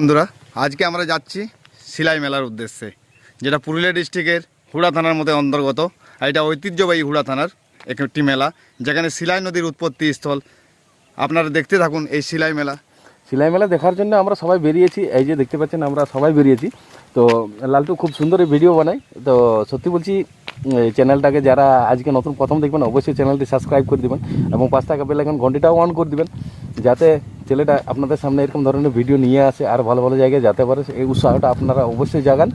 বন্ধুরা, আজকে আমরা যাচ্ছি সিলাই মেলার উদ্দেশ্যে, যেটা পুরুলিয়া ডিস্ট্রিক্টের হুড়া থানার মধ্যে অন্তর্গত। আর এটা ঐতিহ্যবাহী হুড়া থানার একটি মেলা, যেখানে সিলাই নদীর উৎপত্তি স্থল। আপনারা দেখতে থাকুন এই সিলাই মেলা। সিলাই মেলা দেখার জন্য আমরা সবাই বেরিয়েছি। এই যে দেখতে পাচ্ছেন, আমরা সবাই বেরিয়েছি। তো, লালটু খুব সুন্দর ভিডিও বানায়। তো, সত্যি বলছি চ্যানেলটাকে যারা আজকে নতুন প্রথম দেখবেন, অবশ্যই চ্যানেলটি সাবস্ক্রাইব করে দিবেন এবং পাঁচ টাকা পেলে এখন ঘন্টিটাও অন করে দিবেন। যাতে ছেলেটা আপনাদের সামনে এরকম ধরনের ভিডিও নিয়ে আসে আর ভালো ভালো জায়গায় যেতে পারে এই উৎসাহটা আপনারা অবশ্যই জাগান।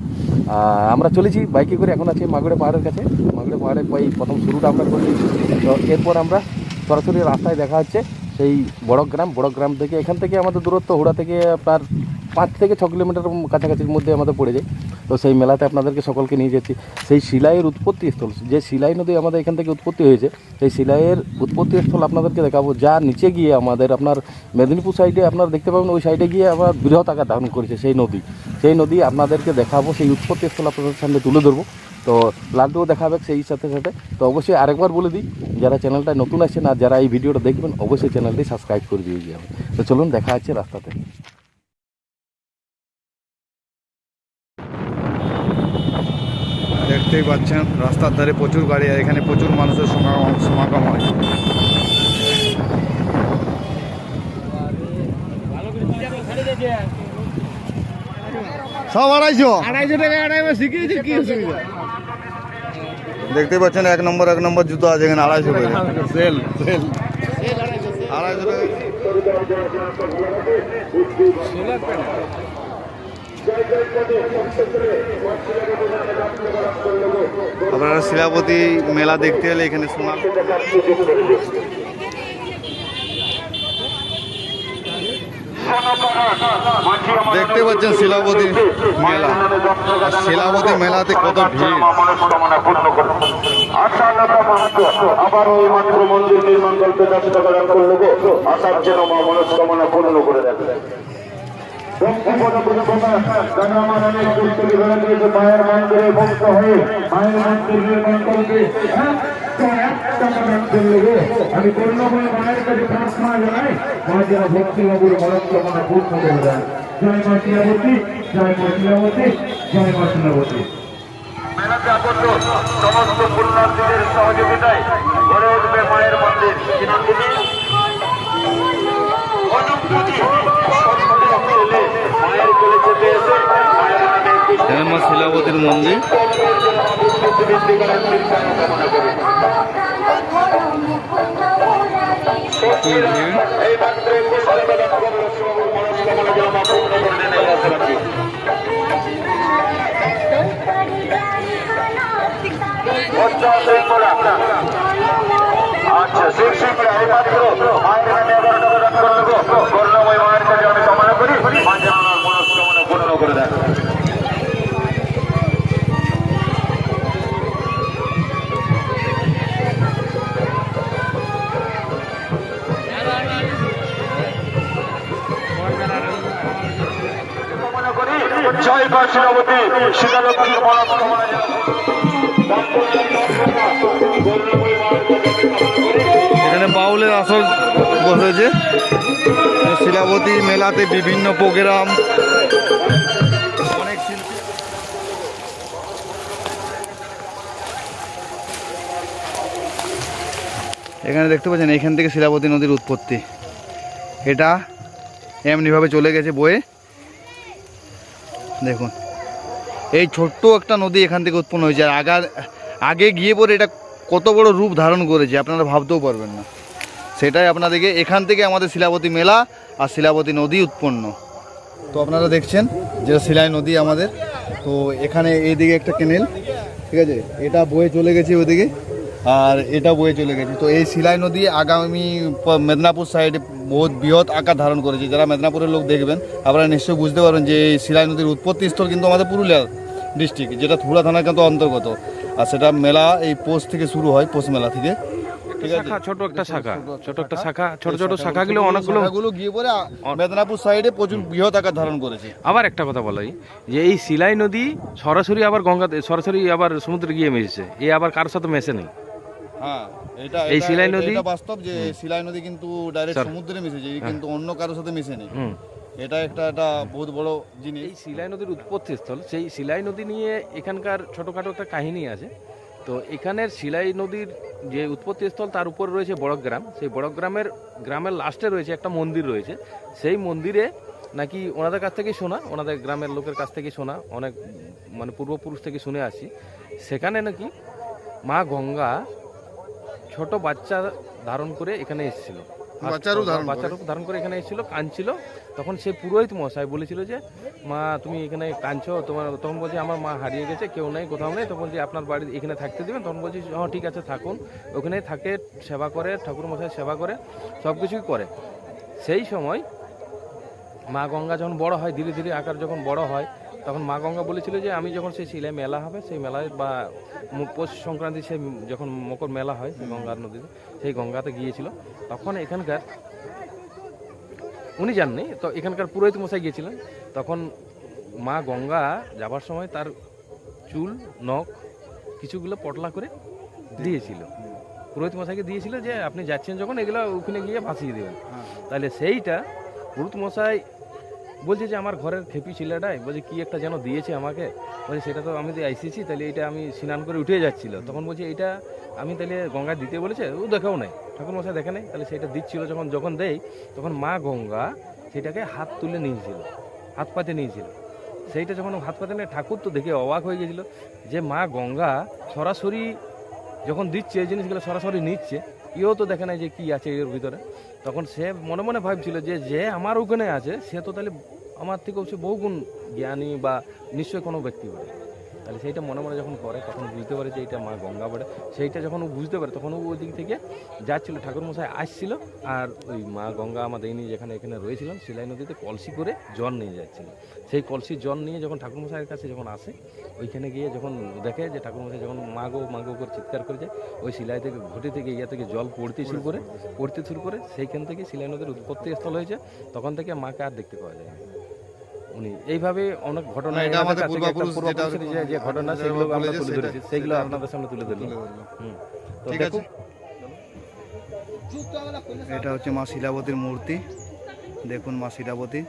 আমরা চলেছি বাইকে করে, এখন আছি মাগুড়ে পাহাড়ের কাছে। মাগুড়ে পাহাড়ে এই প্রথম শুরুটা আমরা করি তো এরপর আমরা সরাসরি রাস্তায় দেখা হচ্ছে সেই বড় গ্রাম বড় গ্রাম থেকে, এখান থেকে আমাদের দূরত্ব, হুড়া থেকে আপনার পাঁচ থেকে ছ কিলোমিটার কাছাকাছির মধ্যে আমাদের পড়ে যায়। তো সেই মেলাতে আপনাদেরকে সকলকে নিয়ে যাচ্ছি। সেই শিলাইয়ের উৎপত্তি স্থল যে শিলাই নদী আমাদের এখান থেকে উৎপত্তি হয়েছে, সেই শিলাইয়ের উৎপত্তি স্থল আপনাদেরকে দেখাবো। যা নিচে গিয়ে আমাদের আপনার মেদিনীপুর সাইডে আপনারা দেখতে পাবেন, ওই সাইডে গিয়ে আবার বৃহৎ আকার ধারণ করেছে সেই নদী। সেই নদী আপনাদেরকে দেখাবো, সেই উৎপত্তি স্থল আপনাদের সামনে তুলে ধরবো। তো লাড্ডুও দেখাবে সেই সাথে সাথে। তো অবশ্যই আরেকবার বলে দিই, যারা চ্যানেলটা নতুন আছেন আর যারা এই ভিডিওটা দেখবেন, অবশ্যই চ্যানেলটি সাবস্ক্রাইব করে দিয়ে যাবে তো চলুন, দেখা হচ্ছে রাস্তাতে। দেখতেই পাচ্ছেন রাস্তার ধারে প্রচুর গাড়ি আর এখানে প্রচুর মানুষের সমাগম সমাগম হয়। সব আড়াইশো? আড়াইশো টাকা আড়াইশো শিখিয়েছি কি অসুবিধা? দেখতে পাচ্ছেন এক নম্বর এক নম্বর জুতো আছে এখানে আড়াইশো করে। Sale sale. আড়াইশো টাকা। আপনারা শিলাপতি মেলা দেখতে হলে এখানে সোনা দেখতে পাচ্ছেন শিলাপতি মেলা। শিলাপতি মেলাতে কত ভিড়। আবার ওই মাত্র মন্দির পূর্ণ করে মায়ের মন্দিরে ভক্ত হয়ে মায়ের মন্দির নির্মাণ করবে আমি পূর্ণময় মায়ের কাছে প্রার্থনা জানাই মা যেন ভক্তি বাবুর মনস্কামনা পূর্ণ করে দেন জয় মা শিলাবতী জয় মা শিলাবতী জয় মা শিলাবতী সমস্ত পুণ্যার্থীদের সহযোগিতায় গড়ে উঠবে মায়ের মন্দির অনুভূতি ছেলে মায়ের কোলে চেপে এসে মায়ের এখানে মা শিলাবতীর মন্দির। বৃদ্ধি করার চিন্তা করি এখানে বাউলের আসর বসেছে। শিলাবতী মেলাতে বিভিন্ন প্রোগ্রাম। অনেক শিল্পী। এখানে দেখতে পাচ্ছেন, এখান থেকে শিলাবতী নদীর উৎপত্তি। এটা এমনিভাবে চলে গেছে বয়ে দেখুন। এই ছোট্ট একটা নদী এখান থেকে উৎপন্ন হয়েছে। আর আগার আগে গিয়ে পরে এটা কত বড় রূপ ধারণ করেছে, আপনারা ভাবতেও পারবেন না। সেটাই আপনাদেরকে এখান থেকে আমাদের শিলাবতী মেলা আর শিলাবতী নদী উৎপন্ন। তো আপনারা দেখছেন যেটা শিলাই নদী আমাদের। তো এখানে এইদিকে একটা কেনেল ঠিক আছে? এটা বয়ে চলে গেছে ওদিকে। আর এটা বয়ে চলে গেছে। তো এই শিলাই নদী আগামী মেদিনীপুর সাইডে বহুত বৃহৎ আকার ধারণ করেছে। যারা মেদিনীপুরের লোক দেখবেন আপনারা নিশ্চয়ই বুঝতে পারবেন যে এই শিলাই নদীর উৎপত্তি স্থল কিন্তু আমাদের পুরুলিয়া ডিস্ট্রিক্ট যেটা থুড়া থানার কিন্তু অন্তর্গত। আর সেটা মেলা এই পোষ থেকে শুরু হয় পোষ মেলা থেকে। শাখা ছোট একটা শাখা ছোট একটা শাখা। ছোট ছোট শাখাগুলো অনেকগুলো শাখাগুলো গিয়ে পরে মেদিনীপুর সাইডে প্রচুর বৃহৎ আকার ধারণ করেছে। আবার একটা কথা বলাই যে এই সিলাই নদী সরাসরি আবার গঙ্গাতে সরাসরি আবার সমুদ্রে গিয়ে মিশেছে। এ আবার কারোর সাথে মেশে নেই। হ্যাঁ এটা এই শিলাই এটা- নদী? এটা বাস্তব যে শিলাই নদী কিন্তু ডাইরেক্ট সমুদ্রে মিশেছে কিন্তু অন্য কারোর সাথে মিশে নেই এটা একটা একটা বহুত বড় জিনিস। এই শিলাই নদীর উৎপত্তিস্থল সেই শিলাই নদী নিয়ে এখানকার ছোটোখাটো একটা কাহিনী আছে। তো এখানের শিলাই নদীর যে উৎপত্তিস্থল তার উপর রয়েছে বড়গ্রাম। সেই বড়গ্রামের গ্রামের লাস্টে রয়েছে একটা মন্দির রয়েছে। সেই মন্দিরে নাকি ওনাদের কাছ থেকে শোনা ওনাদের গ্রামের লোকের কাছ থেকে শোনা অনেক মানে পূর্বপুরুষ থেকে শুনে আসি। সেখানে নাকি মা গঙ্গা ছোট বাচ্চা ধারণ করে এখানে এসেছিল। বাচ্চার ধারণ করে? বাচ্চার ধারণ করে এখানে এসেছিল কাঁদছিল। তখন সে পুরোহিত মশাই বলেছিল যে মা তুমি এখানে কাঁদছো তোমার তখন বলছি আমার মা হারিয়ে গেছে কেউ নেই কোথাও নেই। তখন বলছি আপনার বাড়ি এখানে থাকতে দেবেন? তখন বলছি হ্যাঁ ঠিক আছে থাকুন। ওখানে থাকে সেবা করে ঠাকুর মশাই সেবা করে সব কিছুই করে। সেই সময় মা গঙ্গা যখন বড় হয় ধীরে ধীরে আকার যখন বড় হয় তখন মা গঙ্গা বলেছিল যে আমি যখন সেই শিলায় মেলা হবে সেই মেলায় বা পৌষ সংক্রান্তি সেই যখন মকর মেলা হয় সেই গঙ্গার নদীতে সেই গঙ্গাতে গিয়েছিল। তখন এখানকার উনি যাননি। তো এখানকার পুরোহিত মশাই গিয়েছিলেন। তখন মা গঙ্গা যাবার সময় তার চুল নখ কিছুগুলো পটলা করে দিয়েছিল। পুরোহিত মশাইকে দিয়েছিল যে আপনি যাচ্ছেন যখন এগুলো ওখানে গিয়ে ভাসিয়ে দেবেন। তাহলে সেইটা পুরোহিত মশাই বলছে যে আমার ঘরের খেপি ছেলেটাই বলছে, কি একটা যেন দিয়েছে আমাকে? বলছে, সেটা তো আমি তো আইসিছি তাহলে এটা আমি স্নান করে উঠে যাচ্ছিল। তখন বলছে এটা আমি তাহলে গঙ্গা দিতে বলেছে? ও দেখাও নাই। ঠাকুর মশাই দেখে নাই। তাহলে সেটা দিচ্ছিল যখন যখন দেই, তখন মা গঙ্গা সেটাকে হাত তুলে নিয়েছিল, হাত পাতে নিয়েছিল। সেইটা যখন হাত পাতে নিয়ে ঠাকুর তো দেখে অবাক হয়ে গেছিল যে মা গঙ্গা সরাসরি যখন দিচ্ছে, এই জিনিসগুলো সরাসরি নিচ্ছে, ইও তো দেখে নাই যে কি আছে এর ভিতরে। তখন সে মনে মনে ভাবছিল যে যে আমার ওখানে আছে, সে তো তাহলে আমার থেকেও সে বহুগুণ জ্ঞানী বা নিশ্চয় কোনো ব্যক্তি বলে তাহলে সেইটা মনে মনে যখন করে, তখন বুঝতে পারে যে এটা মা গঙ্গা বলে সেইটা যখন ও বুঝতে পারে, তখন ও ওই দিক থেকে যাচ্ছিল, ঠাকুরমশাই আসছিল আর ওই মা গঙ্গা আমাদের নিয়ে যেখানে এখানে রয়েছিলাম শিলাই নদীতে কলসি করে জল নিয়ে যাচ্ছিল। সেই কলসির জল নিয়ে যখন ঠাকুরমশাইয়ের কাছে যখন আসে, ওইখানে গিয়ে যখন দেখে যে ঠাকুরমশাই যখন মা গো মাগো মাগো করে চিৎকার করে যায়, ওই শিলাই থেকে, ঘটে থেকে, ইয়া থেকে জল পড়তে শুরু করে, পড়তে শুরু করে, সেইখান থেকে শিলাই নদীর উৎপত্তি স্থল হয়েছে। তখন থেকে মাকে আর দেখতে পাওয়া যায়। উনি। এইভাবে অনেক ঘটনা এটা আমাদের পূর্বপুরুষ যে- যে ঘটনা সেগুলো আমরা তুলে ধরেছি। সেগুলো আপনাদের সামনে তুলে ধরলাম। হুম। তো দেখুন এটা হচ্ছে মা শিলাবতীর মূর্তি। দেখুন মা শিলাবতী।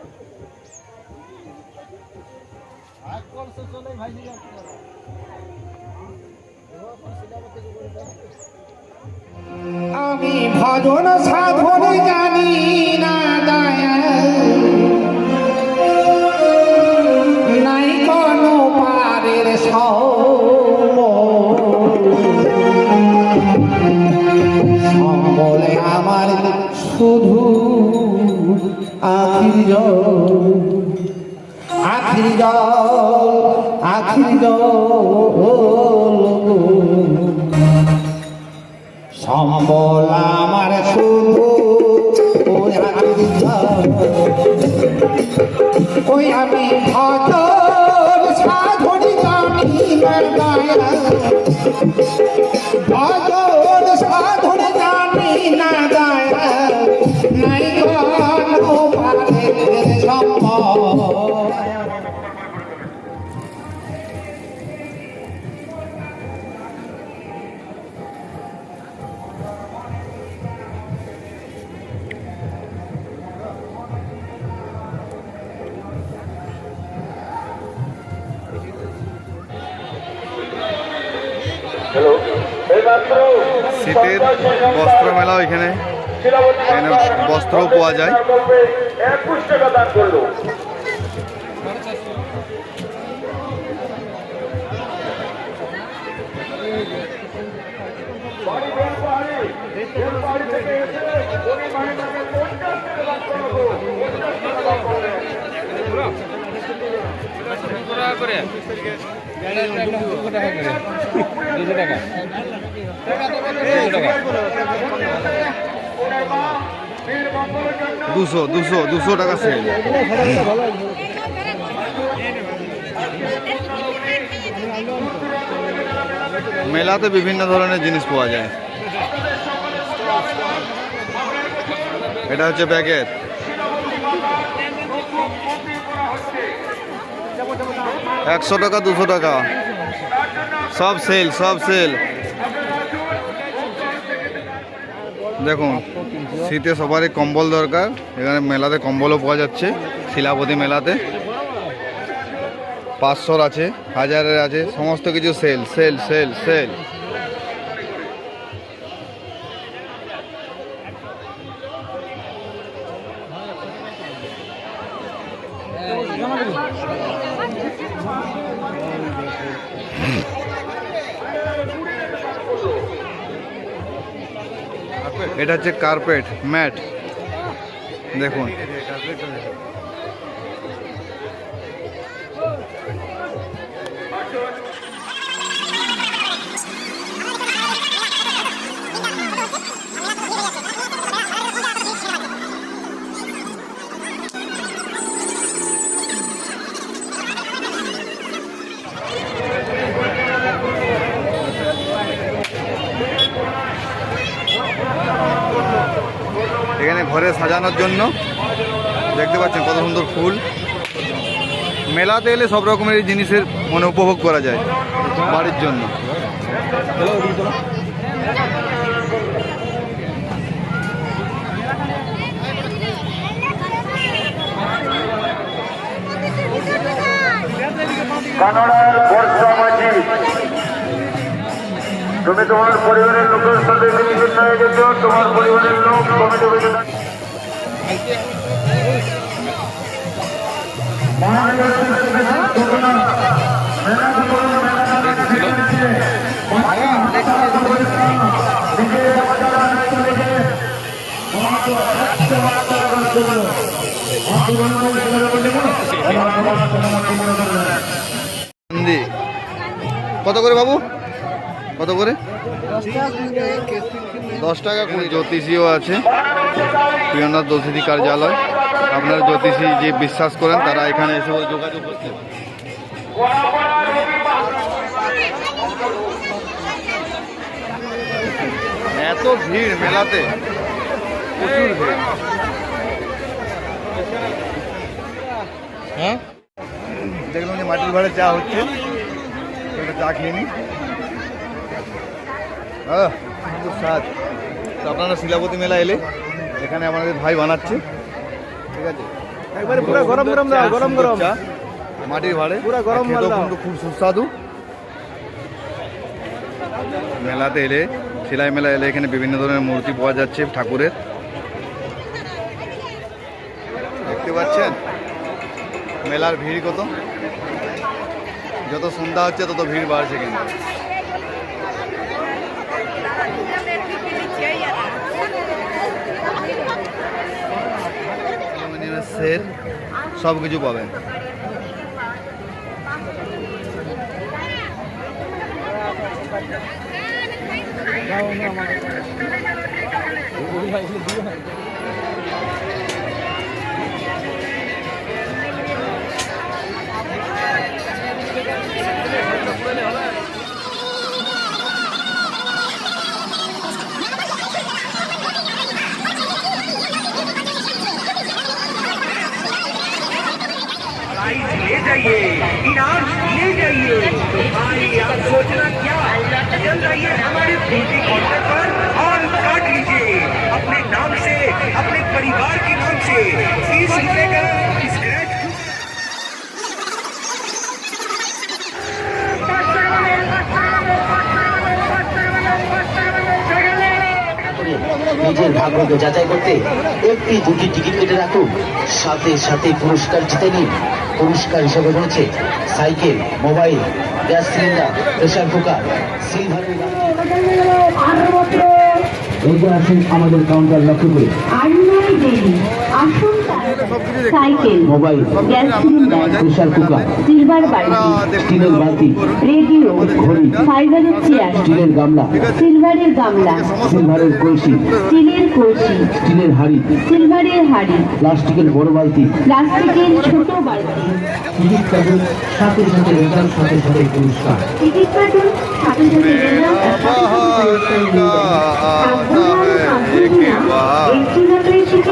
আমি ভজন সাধন জানি। আখির জল আখির জল আখির জল সম্বল আমার শুধু ওই আখির জল। ওই আমি ভজন, সাধন জানি ভজন, সাধন শীতের বস্ত্র মেলা এখানে এখানে বস্ত্রও পাওয়া যায়। দুশো দুশো দুশো টাকা সেল মেলাতে বিভিন্ন ধরনের জিনিস পাওয়া যায়। এটা হচ্ছে ব্যাগের একশো টাকা, দুশো টাকা। সব সেল সব সেল। দেখুন, শীতে সবারই কম্বল দরকার। এখানে মেলাতে কম্বলও পাওয়া যাচ্ছে, শিলাপতি মেলাতে। পাঁচশোর আছে, হাজারের আছে, সমস্ত কিছু সেল সেল সেল সেল। এটা হচ্ছে কার্পেট ম্যাট দেখুন। সাজানোর জন্য। দেখতে পাচ্ছেন কত সুন্দর ফুল। মেলাতে এলে সব রকমের জিনিসের মানে উপভোগ করা যায় বাড়ির জন্য। তুমি তোমার পরিবারের লোকের সাথে তোমার পরিবারের লোক হিন্দি কত করে বাবু? কত করে? দশ টাকা কুড়ি জ্যোতিষীও আছে। প্রিয়নাথ জ্যোতিষী কার্যালয়। আপনার জ্যোতিষী যে বিশ্বাস করেন, তারা এখানে এসে যোগাযোগ করতে এত ভিড় মেলাতে। প্রচুর হ্যাঁ? দেখলাম যে মাটির ভাড়ে চা হচ্ছে। চা খেয়ে স্বাদ। তো আপনারা শিলাপতি মেলা এলে এখানে আমাদের ভাই বানাচ্ছে। ঠিক আছে? একবারে পুরো গরম গরম দাও গরম গরম। চা, মাটির ভাড়ে। পুরা গরম মাল খুব সুস্বাদু। মেলাতে এলে সেলাই মেলা এলে এখানে বিভিন্ন ধরনের মূর্তি পাওয়া যাচ্ছে ঠাকুরের। দেখতে পাচ্ছেন? মেলার ভিড় কত? যত সন্ধ্যা হচ্ছে তত ভিড় বাড়ছে কিন্তু। সেট সব কিছু পাবেন। আমাদের। নিজের যাচাই করতে একটি দুটি টিকিট কেটে রাখুন। সাথে সাথে পুরস্কার জিতে নিন। পুরস্কার হিসেবে রয়েছে cycle, mobile, gas cylinder pressure cooker সিলভারের এগিয়ে আসুন আমাদের কাউন্টার লক্ষ্য করে। আসুন cycle mobile gas cylinder pressure cooker silver বালতি স্টিলের বালতি রেডিও ঘড়ি ফাইবারের চেয়ার স্টিলের গামলা সিলভারের গামলা সিলভারের কলসি স্টিলের কলসি স্টিলের হাড়ি। সিলভারের হাড়ি প্লাস্টিকের বড় বালতি। প্লাস্টিকের ছোট বালতি। টিকিট কাটুন সাথে সাথে রেজাল্ট সাথে সাথে পুরস্কার। টিকিট কাটুন সাথে সাথে রেজাল্ট সাথে সাথে পুরস্কার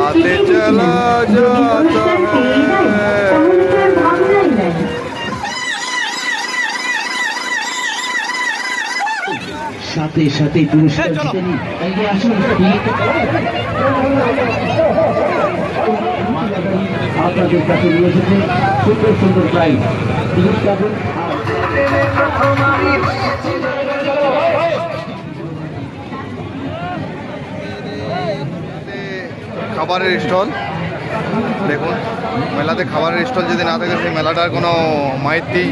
তো আর ভাবনাই নাই সাথে সাথে পুরস্কার জিতে নিন। এগিয়ে আসুন আপনাদের কাছে নিয়ে এসেছে সুন্দর সুন্দর প্রাইজ। টিকিট কাটুন খাবারের স্টল। দেখুন মেলাতে খাবারের স্টল যদি না থাকে সেই মেলাটার কোনো মাহিতি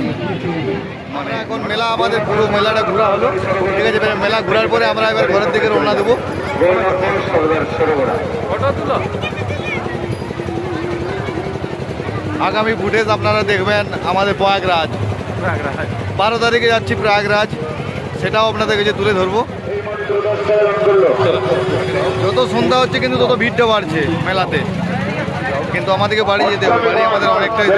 মানে এখন মেলা আমাদের পুরো মেলাটা ঘোরা হলো। ঠিক আছে মেলা ঘোরার পরে আমরা এবার ঘরের দিকে রওনা দেবো। আগামী ফুটেজ আপনারা দেখবেন আমাদের প্রয়াগরাজ। বারো তারিখে যাচ্ছি প্রয়াগরাজ। সেটাও আপনাদের কাছে তুলে ধরবো। যত সন্ধ্যা হচ্ছে কিন্তু তত ভিড়টা বাড়ছে মেলাতে। কিন্তু আমাদেরকে বাড়ি যেতে হবে, বাড়ি আমাদের অনেকটাই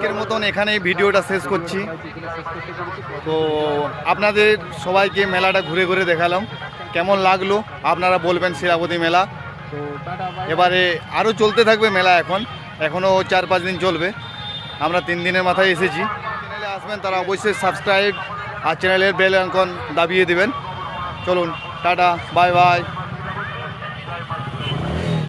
দূর মতন এখানে ভিডিওটা শেষ করছি। তো আপনাদের সবাইকে মেলাটা ঘুরে ঘুরে দেখালাম। কেমন লাগল? আপনারা বলবেন শিলাপতি মেলা। এবারে আরও চলতে থাকবে মেলা এখন। এখনও চার পাঁচ দিন চলবে। আমরা তিন দিনের মাথায় এসেছি। আসবেন তারা অবশ্যই সাবস্ক্রাইব আর চ্যানেলের বেল অঙ্কন দাবিয়ে দেবেন। চলুন টাটা বাই বাই